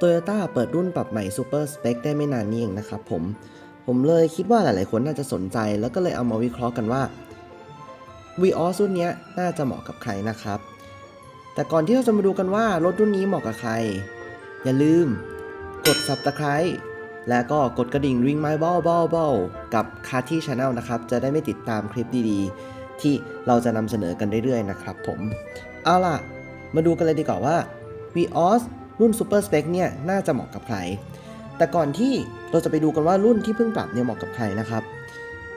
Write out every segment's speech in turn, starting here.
Toyota เปิดรุ่นปรับใหม่ Super Spec ได้ไม่นานนี้เองนะครับผม ผมเลยคิดว่าหลายๆคนน่าจะสนใจ แล้วก็เลยเอามาวิเคราะห์กันว่า Vios รุ่นนี้น่าจะเหมาะกับใครนะครับ แต่ก่อนที่เราจะมาดูกันว่ารถรุ่นนี้เหมาะกับใคร อย่าลืม กด Subscribe และก็กดกระดิ่ง Ring My Bell Bell Bell กับ c a r t y Channel นะครับ จะได้ไม่ติดตามคลิปดีๆ ที่เราจะนำเสนอกันเรื่อยๆนะครับผม เอาล่ะ มาดูกันเลยดีกว่าว่า Vios รุ่น Super Spec เนี่ยน่าจะเหมาะกับใคร แต่ก่อนที่เราจะไปดูกันว่ารุ่นที่เพิ่งปรับเนี่ยเหมาะกับใครนะครับ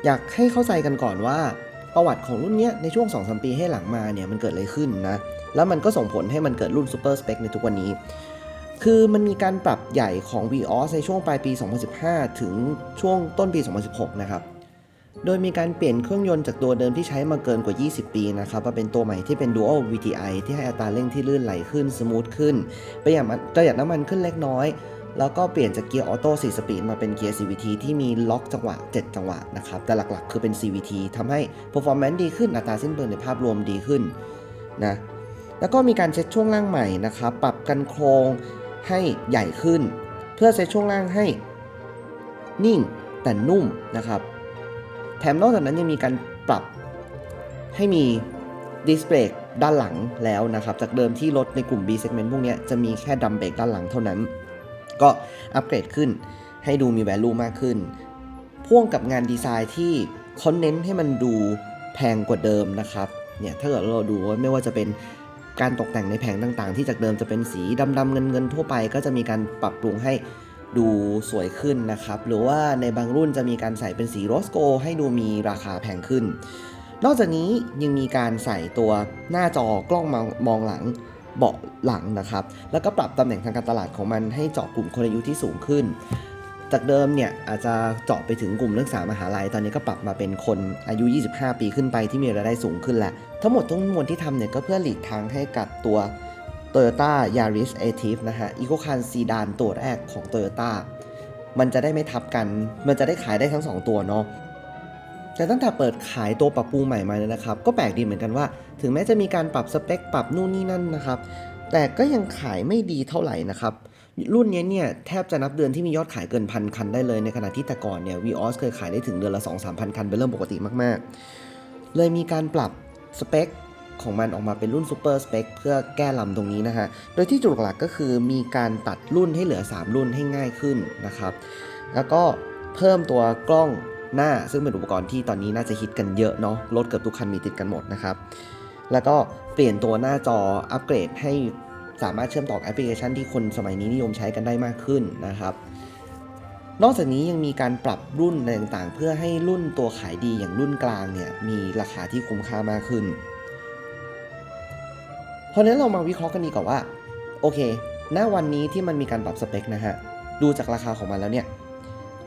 อยากให้เข้าใจกันก่อนว่า ประวัติของรุ่นเนี้ยในช่วง2-3ปีให้หลังมาเนี่ยมันเกิดอะไรขึ้นนะ แล้วมันก็ส่งผลให้มันเกิดรุ่น Super Spec ในทุกวันนี้ คือมันมีการปรับใหญ่ของ Vios ในช่วงปลายปี 2015 ถึงช่วงต้นปี 2016 นะครับ โดยมีการเปลี่ยนเครื่องยนต์จากตัวเดิมที่ใช้มาเกินกว่า 20 ปีนะครับมาเป็นตัวใหม่ที่เป็น Dual VTI ที่ให้อัตราเร่งที่ลื่นไหลขึ้น สมูทขึ้น ประหยัดประหยัดน้ำมันขึ้นเล็กน้อย แล้วก็เปลี่ยนจากเกียร์ออโต้4สปีดมาเป็นเกียร์ CVT ที่มีล็อกจังหวะ 7 จังหวะนะครับ แต่หลักๆ คือเป็น CVT ทำให้ performance ดีขึ้น อัตราสิ้นเปลืองในภาพรวมดีขึ้นนะ แล้วก็มีการเซ็ตช่วงล่างใหม่นะครับ ปรับกันโครงให้ใหญ่ขึ้น เพื่อเซ็ตช่วงล่างให้ นิ่งแต่นุ่มนะครับ แถมนอกจากนั้นยังมีการปรับให้มีดิสเบรกด้านหลังแล้วนะครับ จากเดิมที่รถในกลุ่ม B segment พวกนี้จะมีแค่ดัมเบรกด้านหลังเท่านั้น ก็อัปเกรดขึ้นให้ดูมี value มากขึ้น พ่วงกับงานดีไซน์ที่เขาเน้นให้มันดูแพงกว่าเดิมนะครับเนี่ยถ้าเกิดเราดูว่าไม่ว่าจะเป็นการตกแต่งในแผงต่างๆ ที่จากเดิมจะเป็นสีดำๆเงินๆทั่วไป ก็จะมีการปรับปรุงให้ ดูสวยขึ้นนะครับ หรือว่าในบางรุ่นจะมีการใส่เป็นสีโรสโก ให้ดูมีราคาแพงขึ้น นอกจากนี้ยังมีการใส่ตัวหน้าจอกล้องมองมองหลังเบาะหลังนะครับ แล้วก็ปรับตำแหน่งทางการตลาดของมันให้เจาะกลุ่มคนอายุที่สูงขึ้น จากเดิมเนี่ยอาจจะเจาะไปถึงกลุ่มนักศึกษามหาลัย ตอนนี้ก็ปรับมาเป็นคนอายุ 25 ปีขึ้นไปที่มีรายได้สูงขึ้นแหละ ทั้งหมดทั้งมวลที่ทำเนี่ยก็เพื่อหลีกทางให้กับตัว Toyota Yaris Active นะฮะ Eco Car ซีดานตัวแรกของ Toyota มันจะได้ไม่ทับกัน มันจะได้ขายได้ทั้ง 2 ตัวเนาะแต่ตั้งแต่เปิดขายตัวปรับปรุงใหม่มาเนี่ยนะครับ ก็แปลกดีเหมือนกันว่า ถึงแม้จะมีการปรับสเปค ปรับนู่นนี่นั่นนะครับ แต่ก็ยังขายไม่ดีเท่าไหร่นะครับ รุ่นนี้เนี่ยแทบจะนับเดือนที่มียอดขายเกินพันคันได้เลย ในขณะที่แต่ก่อนเนี่ย Vios เคยขายได้ถึงเดือนละ 2-3,000 คันเป็นเรื่องปกติมาก ๆ เลยมีการปรับสเปค ของมันออกมาเป็นรุ่น Super Spec เพื่อแก้ลำตรงนี้นะฮะ โดยที่จุดหลักก็คือมีการตัดรุ่นให้เหลือ 3 รุ่นให้ง่ายขึ้นนะครับ แล้วก็เพิ่มตัวกล้องหน้าซึ่งเป็นอุปกรณ์ที่ตอนนี้น่าจะฮิตกันเยอะเนาะรถเกือบทุกคันมีติดกันหมดนะครับ แล้วก็เปลี่ยนตัวหน้าจออัปเกรดให้สามารถเชื่อมต่อแอปพลิเคชันที่คนสมัยนี้นิยมใช้กันได้มากขึ้นนะครับนอกจากนี้ยังมีการปรับรุ่นต่างๆ เพื่อให้รุ่นตัวขายดีอย่างรุ่นกลางเนี่ยมีราคาที่คุ้มค่ามากขึ้น เพราะนั้นเรามาวิเคราะห์กันดีกว่าว่า โอเค ณ วันนี้ที่มันมีการปรับสเปคนะฮะ ดูจากราคาของมันแล้วเนี่ย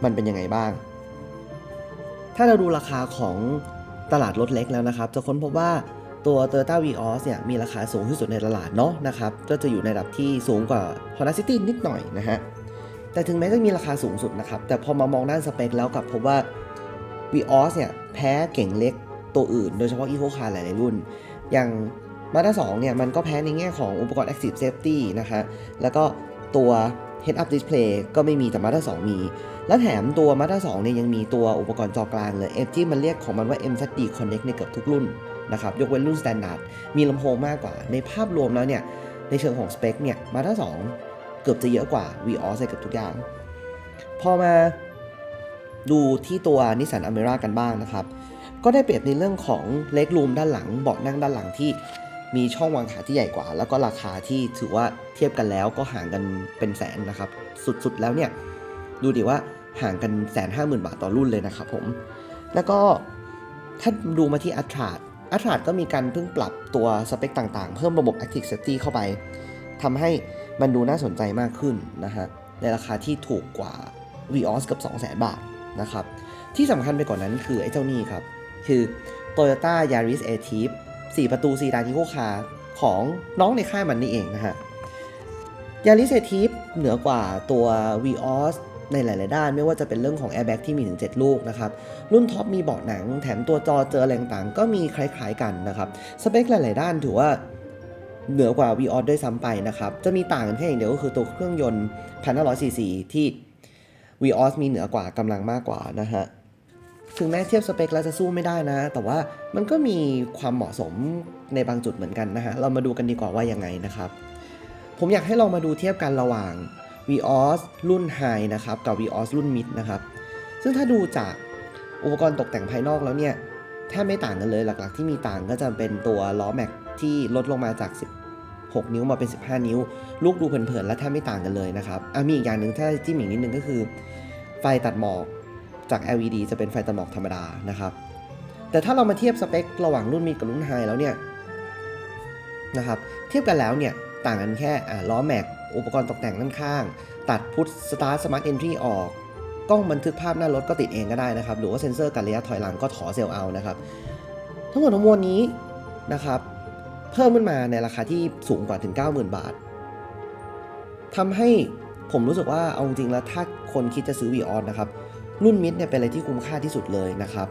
มันเป็นยังไงบ้าง ถ้าเราดูราคาของตลาดรถเล็กแล้วนะครับ จะค้นพบว่าตัว Toyota Vios เนี่ยมีราคาสูงที่สุดในตลาดเนาะนะครับ ก็จะอยู่ในระดับที่สูงกว่า Honda City นิดหน่อยนะฮะ แต่ถึงแม้จะมีราคาสูงสุดนะครับ แต่พอมามองด้านสเปคแล้วกลับพบว่า Vios เนี่ยแพ้เก่งเล็กตัวอื่น โดยเฉพาะ Eco Car หลายๆรุ่น อย่าง Mazda 2เนี่ยมันก็แพ้ในแง่ของอุปกรณ์ Active Safety นะคะแล้วก็ตัว Head Up Display ก็ไม่มีแต่ Mazda 2มี และแถมตัว Mazda 2เนี่ยยังมีตัวอุปกรณ์จอกลางเลยเอที่มันเรียกของมันว่า MZD Connect ในเกือบทุกรุ่นนะครับ ยกเว้นรุ่น Standard มีลำโพงมากกว่า ในภาพรวมแล้วเนี่ย ในเชิงของสเปคเนี่ย Mazda 2เกือบจะเยอะกว่า VOS ในเกือบทุกอย่าง พอมาดูที่ตัว Nissan Almera กันบ้างนะครับ ก็ได้เปรียบในเรื่องของเล็กรูมด้านหลังเบาะนั่งด้านหลังที่ มีช่องวางขาที่ใหญ่กว่า แล้วก็ราคาที่ถือว่าเทียบกันแล้วก็ห่างกันเป็นแสนนะครับ สุดๆแล้วเนี่ยดูดิว่าห่างกันแสนห้าหมื่นบาทต่อรุ่นเลยนะครับผม แล้วก็ถ้าดูมาที่อัตราดอัตราดก็มีการเพิ่งปรับตัวสเปคต่างๆ เพิ่มระบบ Active Safety เข้าไปทำให้มันดูน่าสนใจมากขึ้นนะฮะในราคาที่ถูกกว่า Vios เกับ 200,000 บาทนะครับ ที่สำคัญไปกว่านนั้นคือไอ้เจ้านี่ครับ คือ Toyota Yaris a t i v e 4 ประตูซีดานอีโคคาของน้องในค่ายมันนี่เองนะฮะ Yaris Active เหนือกว่าตัว Vios ในหลาย ๆ ด้านไม่ว่าจะเป็นเรื่องของ Airbag ที่มีถึง 7 ลูกนะครับ รุ่นท็อปมีเบาะหนัง แถมตัวจอเจออะไรต่างก็มีคล้าย ๆ กันนะครับ สเปคหลาย ๆ ด้านถือว่าเหนือกว่า v ีออสด้วยซ้ำไปนะครับ จะมีต่างกันแค่อย่างเดียวก็คือตัวเครื่องยนต์ 1,500ซีซีที่ v ีออสมีเหนือกว่ากำลังมากกว่านะฮะ ถึงแม้เทียบสเปคแล้วจะสู้ไม่ได้นะ แต่ว่ามันก็มีความเหมาะสมในบางจุดเหมือนกันนะฮะ เรามาดูกันดีกว่าว่ายังไงนะครับ ผมอยากให้ลองมาดูเทียบกันระหว่าง Vios รุ่น High นะครับกับ Vios รุ่น Mid นะครับ ซึ่งถ้าดูจากอุปกรณ์ตกแต่งภายนอกแล้วเนี่ยแทบไม่ต่างกันเลยหลักๆ ที่มีต่างก็จะเป็นตัวล้อแม็กที่ลดลงมาจาก 16 นิ้วมาเป็น 15 นิ้ว ลูกดูเผินๆ และแทบไม่ต่างกันเลยนะครับอะมีอีกอย่างหนึ่งถ้าจิ้มอีกนิดนึงก็คือ ไฟตัดหมอก จาก LED จะเป็นไฟตัดหมอกธรรมดานะครับ แต่ถ้าเรามาเทียบสเปคระหว่างรุ่นมิดกับรุ่นไฮแล้วเนี่ยนะครับเทียบกันแล้วเนี่ยต่างกันแค่ล้อแม็กอุปกรณ์ตกแต่งด้านข้าง ตัดพุทสตาร์สมาร์ทเอนทรีออกกล้องบันทึกภาพหน้ารถก็ติดเองก็ได้นะครับ หรือว่าเซ็นเซอร์การระยะถอยหลังก็ถอเซลล์เอานะครับ ทั้งหมดทั้งมวลนี้นะครับ เพิ่มขึ้นมาในราคาที่สูงกว่าถึง 90,000 บาททำให้ผมรู้สึกว่าเอาจริงแล้วถ้าคนคิดจะซื้อ v ีออนะครับ รุ่นมิดเนี่ยเป็นอะไรที่คุ้มค่าที่สุดเลยนะครับ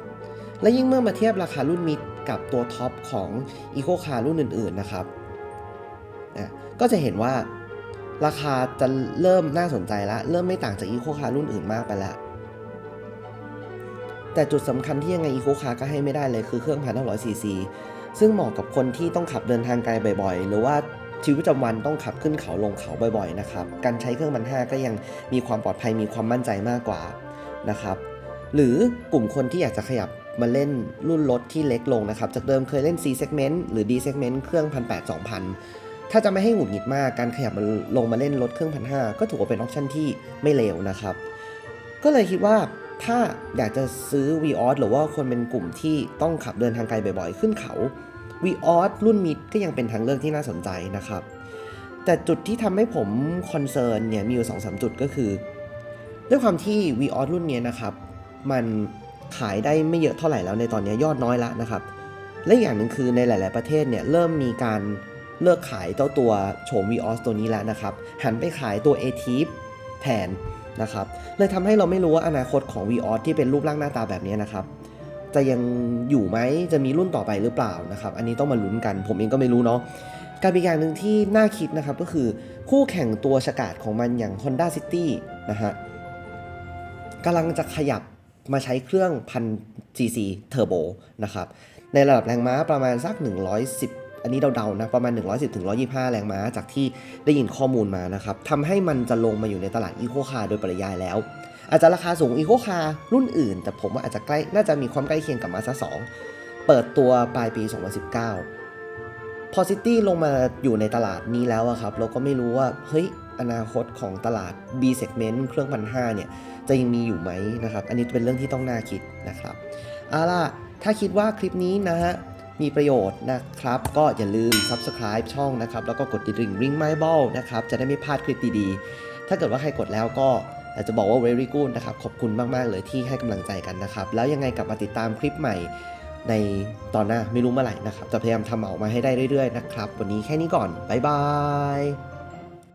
และยิ่งเมื่อมาเทียบราคารุ่นมิดกับตัวท็อปของ e c o Car รุ่นอื่นๆนะครับอะก็จะเห็นว่าราคาจะเริ่มน่าสนใจแล้วเริ่มไม่ต่างจาก e c o Car รุ่นอื่นมากไปแล้ว แต่จุดสำคัญที่ยังไง e c o Car ก็ให้ไม่ได้เลยคือเครื่อง 1,500ซีซีซึ่งเหมาะกับคนที่ต้องขับเดินทางไกลบ่อยๆ หรือว่าชีวิตประจำวันต้องขับขึ้นเขาลงเขาบ่อยๆนะครับ การใช้เครื่องพันห้าก็ยังมีความปลอดภัยมีความมั่นใจมากกว่า นะครับ หรือกลุ่มคนที่อยากจะขยับมาเล่นรุ่นรถที่เล็กลงนะครับ จากเดิมเคยเล่น C segment หรือ D segment เครื่อง 1,800 2 0 0 ถ้าจะไม่ให้หงุดหงิดมาก การขยับมาลงมาเล่นรถเครื่อง 1,500 ก็ถือว่าเป็นออปชันที่ไม่เลวนะครับ ก็เลยคิดว่าถ้าอยากจะซื้อ v ีออหรือว่าคนเป็นกลุ่มที่ต้องขับเดินทางไกลบ่อยๆ ขึ้นเขา v ีออรุ่นมิดก็ยังเป็นทางเลือกที่น่าสนใจนะครับ แต่จุดที่ทำให้ผมคอนเซิร์นเนี่ยมีอยู่2-3จุดก็คือ ด้วยความที่ v ีออรุ่นนี้นะครับ มันขายได้ไม่เยอะเท่าไหร่แล้วในตอนนี้ยอดน้อยแล้วนะครับ และอีกอย่างหนึ่งคือในหลาย ๆ ประเทศเนี่ยเริ่มมีการเลิกขายเจ้าตัวโฉม Vios ตัวนี้แล้วนะครับ หันไปขายตัว a t i p แทนนะครับเลยทำให้เราไม่รู้ว่าอนาคตของ Vios ที่เป็นรูปร่างหน้าตาแบบนี้นะครับจะยังอยู่ไหมจะมีรุ่นต่อไปหรือเปล่านะครับ อันนี้ต้องมาลุ้นกัน ผมเองก็ไม่รู้เนาะการเป็นอย่างหนึ่งที่น่าคิดนะครับก็คือคู่แข่งตัวฉกาดของมันอย่าง Honda City นะฮะ กำลังจะขยับมาใช้เครื่อง1000 cc Turbo นะครับในระดับแรงม้าประมาณสัก 110 อันนี้เดาๆนะประมาณ 110ถึง125 แรงม้าจากที่ได้ยินข้อมูลมานะครับทำให้มันจะลงมาอยู่ในตลาด Eco Car โดยปริยายแล้ว อาจจะราคาสูง Eco Car รุ่นอื่น แต่ผมว่าอาจจะใกล้น่าจะมีความใกล้เคียงกับ Mazda 2เปิดตัวปลายปี 2019 พอซิตี้ลงมาอยู่ในตลาดนี้แล้วอะครับ เราก็ไม่รู้ว่า เฮ้ย อนาคตของตลาด B segment เครื่องพันห้าเนี่ย จะยังมีอยู่ไหมนะครับ อันนี้เป็นเรื่องที่ต้องน่าคิดนะครับเอาล่ะ ถ้าคิดว่าคลิปนี้นะฮะมีประโยชน์นะครับ ก็อย่าลืม subscribe ช่องนะครับ แล้วก็กดกระดิ่ง ring my bell นะครับ จะได้ไม่พลาดคลิปดีๆ ถ้าเกิดว่าใครกดแล้วก็อยากจะบอกว่า very good นะครับ ขอบคุณมาก ๆ เลยที่ให้กำลังใจกันนะครับ แล้วยังไงกลับมาติดตามคลิปใหม่ ในตอนหน้าไม่รู้เมื่อไหร่นะครับ จะพยายามทำออกมาให้ได้เรื่อยๆนะครับ วันนี้แค่นี้ก่อน บ๊ายบาย